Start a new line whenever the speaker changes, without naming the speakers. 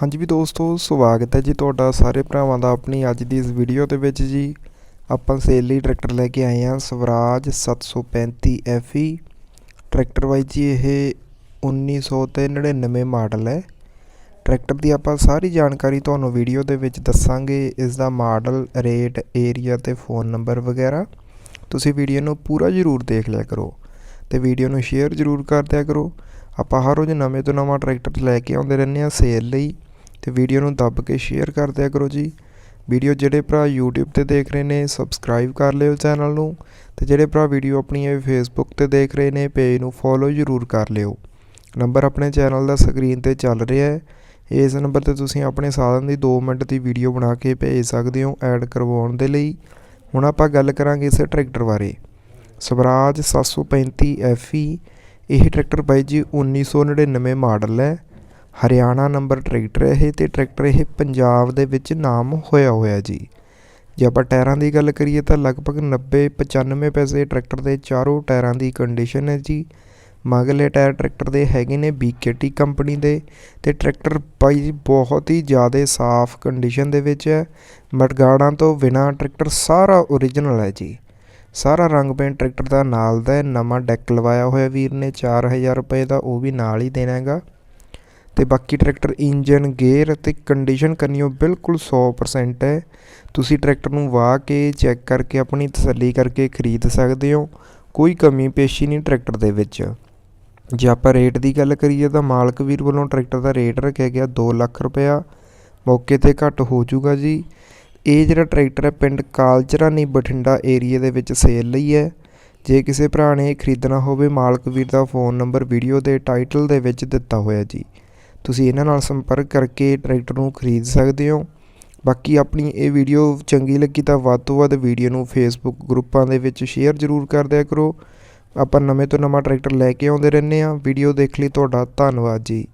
ਹਾਂਜੀ ਵੀ ਦੋਸਤੋ, ਸਵਾਗਤ ਹੈ ਜੀ ਤੁਹਾਡਾ ਸਾਰੇ ਭਰਾਵਾਂ ਦਾ ਆਪਣੀ ਅੱਜ ਦੀ ਇਸ ਵੀਡੀਓ ਦੇ ਵਿੱਚ ਜੀ। ਆਪਾਂ ਸੇਲ ਲਈ ਟਰੈਕਟਰ ਲੈ ਕੇ ਆਏ ਹਾਂ, ਸਵਰਾਜ 735 FE ਟਰੈਕਟਰ ਵਾਈ ਜੀ, ਇਹ 1999 ਮਾਡਲ ਹੈ। ਟਰੈਕਟਰ ਦੀ ਆਪਾਂ ਸਾਰੀ ਜਾਣਕਾਰੀ ਤੁਹਾਨੂੰ ਵੀਡੀਓ ਦੇ ਵਿੱਚ ਦੱਸਾਂਗੇ। ਇਸ ਦਾ ਮਾਡਲ, ਰੇਟ ਏਰੀਆ ਤੇ ਫੋਨ ਨੰਬਰ ਵਗੈਰਾ। ਤੁਸੀਂ ਵੀਡੀਓ ਨੂੰ ਪੂਰਾ ਜ਼ਰੂਰ ਦੇਖ ਲਿਆ ਕਰੋ ਤੇ ਵੀਡੀਓ ਨੂੰ ਸ਼ੇਅਰ ਜ਼ਰੂਰ ਕਰ ਦਿਆ ਕਰੋ। ਆਪਾਂ ਹਰ ਰੋਜ਼ ਨਵੇਂ ਤੋਂ ਨਵਾਂ ਟਰੈਕਟਰ ਲੈ ਕੇ ਆਉਂਦੇ ਰਹਿੰਦੇ ਆ ਸੇਲ ਲਈ। ਅਤੇ ਵੀਡੀਓ ਨੂੰ ਦੱਬ ਕੇ ਸ਼ੇਅਰ ਕਰ ਦਿਆ ਕਰੋ ਜੀ। ਵੀਡੀਓ ਜਿਹੜੇ ਭਰਾ YouTube ਤੇ ਦੇਖ ਰਹੇ ਨੇ ਸਬਸਕ੍ਰਾਈਬ ਕਰ ਲਿਓ ਚੈਨਲ ਨੂੰ ਤੇ ਜਿਹੜੇ ਭਰਾ ਵੀਡੀਓ ਆਪਣੀ ਇਹ Facebook ਤੇ ਦੇਖ ਰਹੇ ਨੇ ਪੇਜ ਨੂੰ ਫੋਲੋ ਜ਼ਰੂਰ ਕਰ ਲਿਓ। ਨੰਬਰ ਆਪਣੇ ਚੈਨਲ ਦਾ ਸਕਰੀਨ ਤੇ ਚੱਲ ਰਿਹਾ ਹੈ। ਇਸ ਨੰਬਰ ਤੇ ਤੁਸੀਂ ਆਪਣੇ ਸਾਧਨ ਦੀ 2 ਮਿੰਟ ਦੀ ਵੀਡੀਓ ਬਣਾ ਕੇ ਭੇਜ ਸਕਦੇ ਹੋ ਐਡ ਕਰਵਾਉਣ ਦੇ ਲਈ। ਹੁਣ ਆਪਾਂ ਗੱਲ ਕਰਾਂਗੇ ਇਸ ਟਰੈਕਟਰ ਬਾਰੇ। ਸਵਰਾਜ 735 FE ਇਹ ਟਰੈਕਟਰ ਬਾਈ ਜੀ 1999 ਮਾਡਲ ਹੈ। ਹਰਿਆਣਾ ਨੰਬਰ ਟਰੈਕਟਰ ਇਹ ਅਤੇ ਟਰੈਕਟਰ ਇਹ ਪੰਜਾਬ ਦੇ ਵਿੱਚ ਨਾਮ ਹੋਇਆ ਹੋਇਆ ਜੀ। ਜੇ ਆਪਾਂ ਟਾਇਰਾਂ ਦੀ ਗੱਲ ਕਰੀਏ ਤਾਂ ਲਗਭਗ 90 95 ਪੈਸੇ ਟਰੈਕਟਰ ਦੇ ਚਾਰੋਂ ਟਾਇਰਾਂ ਦੀ ਕੰਡੀਸ਼ਨ ਹੈ ਜੀ। ਮਗਲੇ ਟਾਇਰ ਟਰੈਕਟਰ ਦੇ ਹੈਗੇ ਨੇ BKT ਕੰਪਨੀ ਦੇ ਤੇ ਟਰੈਕਟਰ ਬਾਈ ਜੀ ਬਹੁਤ ਹੀ ਜ਼ਿਆਦਾ ਸਾਫ਼ ਕੰਡੀਸ਼ਨ ਦੇ ਵਿੱਚ ਹੈ। ਮਟਗਾੜਾਂ ਤੋਂ ਬਿਨਾ ਟਰੈਕਟਰ ਸਾਰਾ ਓਰੀਜਨਲ ਹੈ ਜੀ। ਸਾਰਾ ਰੰਗ ਪੇਂਟ ਟਰੈਕਟਰ ਦਾ ਨਾਲ ਦਾ ਨਵਾਂ ਡੈਕ ਲਵਾਇਆ ਹੋਇਆ ਵੀਰ ਨੇ 4000 ਰੁਪਏ ਦਾ ਉਹ ਵੀ ਨਾਲ ਹੀ ਦੇਣਾ ਹੈਗਾ। ਤੇ ਬਾਕੀ ਟਰੈਕਟਰ ਇੰਜਨ ਗੇਅਰ ਅਤੇ ਕੰਡੀਸ਼ਨ ਕਰਨੀ ਉਹ ਬਿਲਕੁਲ 100% ਹੈ। ਤੁਸੀਂ ਟਰੈਕਟਰ ਨੂੰ ਵਾਹ ਕੇ ਚੈੱਕ ਕਰਕੇ ਆਪਣੀ ਤਸੱਲੀ ਕਰਕੇ ਖਰੀਦ ਸਕਦੇ ਹੋ। ਕੋਈ ਕਮੀ ਪੇਸ਼ੀ ਨਹੀਂ ਟਰੈਕਟਰ ਦੇ ਵਿੱਚ। ਜੇ ਆਪਾਂ ਰੇਟ ਦੀ ਗੱਲ ਕਰੀਏ ਤਾਂ ਮਾਲਕ ਵੀਰ ਵੱਲੋਂ ਟਰੈਕਟਰ ਦਾ ਰੇਟ ਰੱਖਿਆ ਗਿਆ 2 ਲੱਖ ਰੁਪਇਆ। ਮੌਕੇ ਤੇ ਘੱਟ ਹੋ ਜਾਊਗਾ ਜੀ। ਇਹ ਜਿਹੜਾ ਟਰੈਕਟਰ ਹੈ, ਪਿੰਡ ਕਾਲਚਰਾਨੀ ਬਠਿੰਡਾ ਏਰੀਆ ਦੇ ਵਿੱਚ ਸੇਲ ਲਈ ਹੈ। ਜੇ ਕਿਸੇ ਭਰਾ ਨੇ ਇਹ ਖਰੀਦਣਾ ਹੋਵੇ, ਮਾਲਕ ਵੀਰ ਦਾ ਫੋਨ ਨੰਬਰ ਵੀਡੀਓ ਦੇ ਟਾਈਟਲ ਦੇ ਵਿੱਚ ਦਿੱਤਾ ਹੋਇਆ ਜੀ। ਤੁਸੀਂ ਇਹਨਾਂ ਨਾਲ ਸੰਪਰਕ ਕਰਕੇ ਟਰੈਕਟਰ ਨੂੰ ਖਰੀਦ ਸਕਦੇ ਹੋ। ਬਾਕੀ ਆਪਣੀ ਇਹ ਵੀਡੀਓ ਚੰਗੀ ਲੱਗੀ ਤਾਂ ਵੱਧ ਤੋਂ ਵੱਧ ਵੀਡੀਓ ਨੂੰ ਫੇਸਬੁੱਕ ਗਰੁੱਪਾਂ ਦੇ ਵਿੱਚ ਸ਼ੇਅਰ ਜ਼ਰੂਰ ਕਰ ਦਿਆ ਕਰੋ। ਆਪਾਂ ਨਵੇਂ ਤੋਂ ਨਵਾਂ ਟਰੈਕਟਰ ਲੈ ਕੇ ਆਉਂਦੇ ਰਹਿੰਦੇ ਆ ਵੀਡੀਓ ਦੇਖ ਲਈ ਤੁਹਾਡਾ ਧੰਨਵਾਦ ਜੀ।